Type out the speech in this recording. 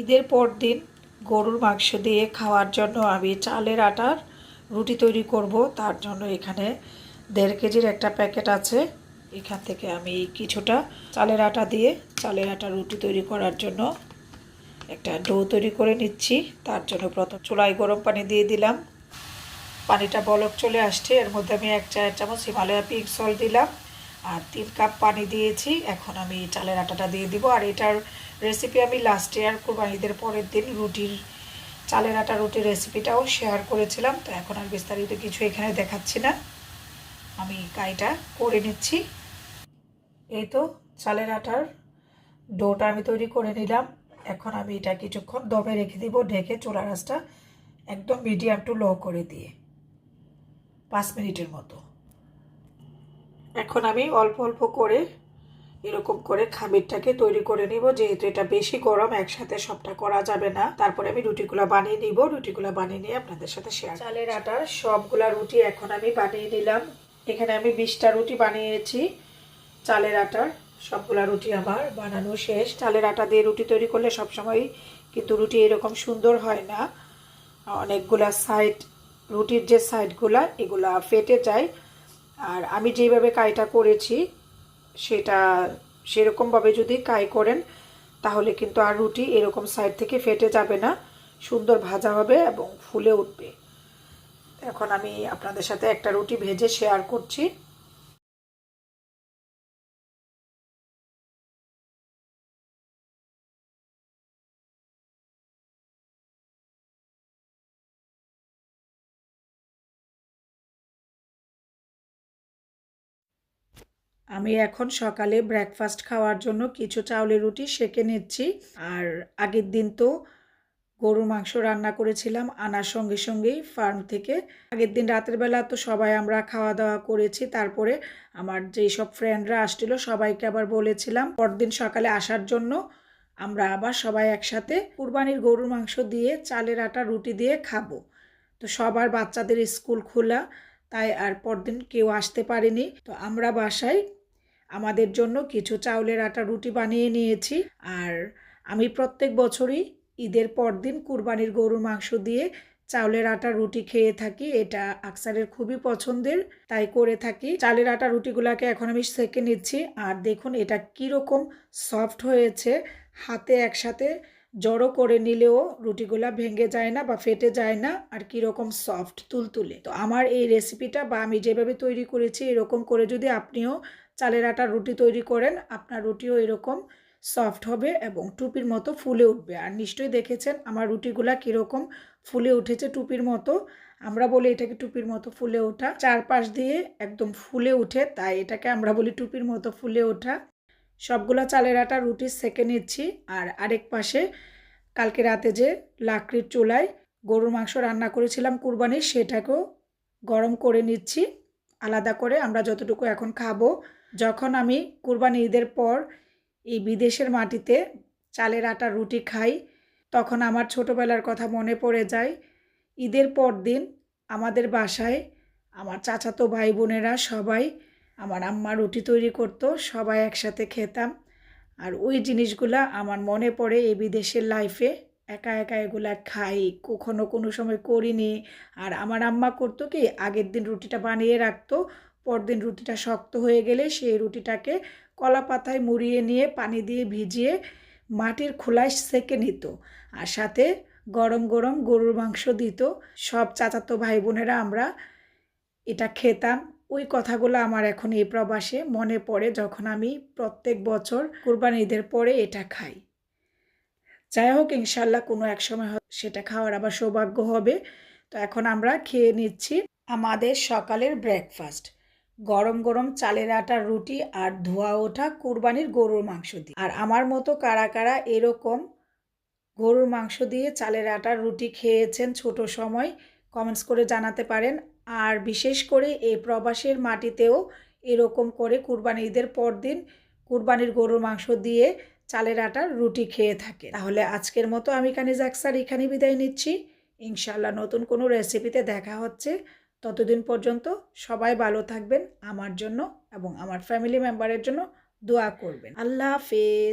ঈদের পর দিন গরুর মাংস দিয়ে খাওয়ার জন্য আমি চালের আটার রুটি তৈরি করব। তার জন্য এখানে দেড় কেজির একটা প্যাকেট আছে। এখান থেকে আমি কিছুটা চালের আটা দিয়ে চালের আটা রুটি তৈরি করার জন্য একটা ডো তৈরি করে নিচ্ছি। তার জন্য প্রথম চুলায় গরম পানি দিয়ে দিলাম। পানিটা বলক চলে আসছে। এর মধ্যে আমি এক চায়ের চামচ হিমালয়া পিঙ্ক সল্ট দিলাম। আর তিন কাপ পানি দিয়েছি। এখন আমি চালের আটাটা দিয়ে দিব। আর এটার রেসিপি আমি লাস্ট ইয়ার কোরবানিদের পরের দিন রুটির, চালের আটা রুটির রেসিপিটাও শেয়ার করেছিলাম। তো এখন আর বিস্তারিত কিছু এখানে দেখাচ্ছি না। আমি কাইটা করে নিচ্ছি। এই তো চালের আটার ডোটা আমি তৈরি করে নিলাম। এখন আমি এটা কিছুক্ষণ দমে রেখে দিব, ঢেকে চোলা রাসটা একদম মিডিয়াম টু লো করে দিয়ে। পাঁচ মিনিটের মতো। এখন আমি অল্প অল্প করে এরকম করে খামিরটাকে তৈরি করে নিব। যেহেতু এটা বেশি গরম, একসাথে সবটা করা যাবে না। তারপরে আমি রুটিগুলো বানিয়ে নিব। রুটিগুলো বানিয়ে নিয়ে আপনাদের সাথে শেয়ার চালের আটার সবগুলা রুটি এখন আমি বানিয়ে নিলাম। এখানে আমি বিশটা রুটি বানিয়েছি। চালের আটার সবগুলা রুটি আমার বানানো শেষ। চালের আটা দিয়ে রুটি তৈরি করলে সবসময় কিন্তু রুটি এরকম সুন্দর হয় না। অনেকগুলা সাইড রুটির যে সাইডগুলা এগুলা ফেটে যায়। আর আমি যেভাবে কাইটা করেছি, সেটা সেরকমভাবে যদি কাই করেন, তাহলে কিন্তু আর রুটি এরকম সাইড থেকে ফেটে যাবে না, সুন্দর ভাজা হবে এবং ফুলে উঠবে। এখন আমি আপনাদের সাথে একটা রুটি ভেজে শেয়ার করছি। আমি এখন সকালে ব্রেকফাস্ট খাওয়ার জন্য কিছু চাউলের রুটি সেকে নিচ্ছি। আর আগের দিন তো গরুর মাংস রান্না করেছিলাম, আনার সঙ্গে সঙ্গেই ফার্ম থেকে। আগের দিন রাতের বেলা তো সবাই আমরা খাওয়া দাওয়া করেছি, তারপরে আমার যেই সব ফ্রেন্ডরা আসছিল সবাইকে আবার বলেছিলাম, পরদিন সকালে আসার জন্য আমরা আবার সবাই একসাথে কুরবানির গরুর মাংস দিয়ে চালের আটা, রুটি দিয়ে খাব। তো সবার বাচ্চাদের স্কুল খোলা, তাই আর পরদিন কেউ আসতে পারেনি। তো আমরা বাসায় আমাদের জন্য কিছু চাউলের আটা রুটি বানিয়ে নিয়েছি। আর আমি প্রত্যেক বছরই ঈদের পর দিন কুরবানির গরুর মাংস দিয়ে চাউলের আটা রুটি খেয়ে থাকি। এটা আকসারের খুবই পছন্দের, তাই করে থাকি। চালের আটা রুটিগুলোকে এখন আমি সেঁকে নিচ্ছি। আর দেখুন এটা কীরকম সফট হয়েছে। হাতে একসাথে জড়ো করে নিলেও রুটিগুলা ভেঙে যায় না বা ফেটে যায় না আর কীরকম সফট তুলতুলে। তো আমার এই রেসিপিটা বা আমি যেভাবে তৈরি করেছি এরকম করে যদি আপনিও চালের আটার রুটি তৈরি করেন, আপনার রুটিও এরকম সফট হবে এবং টুপির মতো ফুলে উঠবে। আর নিশ্চয়ই দেখেছেন আমার রুটিগুলা কীরকম ফুলে উঠেছে টুপির মতো। আমরা বলি এটাকে টুপির মতো ফুলে ওঠা। চারপাশ দিয়ে একদম ফুলে উঠে, তাই এটাকে আমরা বলি টুপির মতো ফুলে ওঠা। সবগুলো চালের আটা রুটি সেকে নিচ্ছি। আর আরেক পাশে কালকে রাতে যে লাকড়ির চুলায় গরুর মাংস রান্না করেছিলাম কুরবানির সেটাকেও গরম করে নিচ্ছি। আলাদা করে আমরা যতটুকু এখন খাব। যখন আমি কুরবানি ঈদের পর এই বিদেশের মাটিতে চালের আটা, রুটি খাই, তখন আমার ছোটোবেলার কথা মনে পড়ে যায়। ঈদের পর দিন আমাদের বাসায় আমার চাচাতো ভাই বোনেরা সবাই আমার আম্মা রুটি তৈরি করতো, সবাই একসাথে খেতাম। আর ওই জিনিসগুলা আমার মনে পড়ে এই বিদেশের লাইফে একা একা এগুলা খাই, কখনো কোনো সময় করিনি। আর আমার আম্মা করতো কি, আগের দিন রুটিটা বানিয়ে রাখতো, পরদিন রুটিটা শক্ত হয়ে গেলে সেই রুটিটাকে কলা পাতায় মুড়িয়ে নিয়ে পানি দিয়ে ভিজিয়ে মাটির খোলায় সেকে নিত। আর সাথে গরম গরম গরুর মাংস দিত। সব চাচাতো ভাই বোনেরা আমরা এটা খেতাম। ওই কথাগুলো আমার এখন এই প্রবাসে মনে পড়ে যখন আমি প্রত্যেক বছর কোরবানি ঈদের পরে এটা খাই। যাই হোক ইনশাল্লাহ কোনো এক সময় সেটা খাওয়ার আবার সৌভাগ্য হবে। তো এখন আমরা খেয়ে নিচ্ছি আমাদের সকালের ব্রেকফাস্ট গরম গরম চালের আটার রুটি আর ধোয়া ওঠা কোরবানির গরুর মাংস দিয়ে। আর আমার মতো কারা কারা এরকম গরুর মাংস দিয়ে চালের আটার রুটি খেয়েছেন ছোট সময় কমেন্টস করে জানাতে পারেন। আর বিশেষ করে এই প্রবাসের মাটিতেও এরকম করে কুরবানি ঈদের পর দিন কুরবানির গরুর মাংস দিয়ে চালের আটার রুটি খেয়ে থাকে। তাহলে আজকের মতো আমি কানিজ আকসার এখানে বিদায় নিচ্ছি। ইনশাল্লাহ নতুন কোনো রেসিপিতে দেখা হচ্ছে। ততদিন পর্যন্ত সবাই ভালো থাকবেন, আমার জন্য এবং আমার ফ্যামিলি মেম্বারের জন্য দোয়া করবেন। আল্লাহ হাফেজ।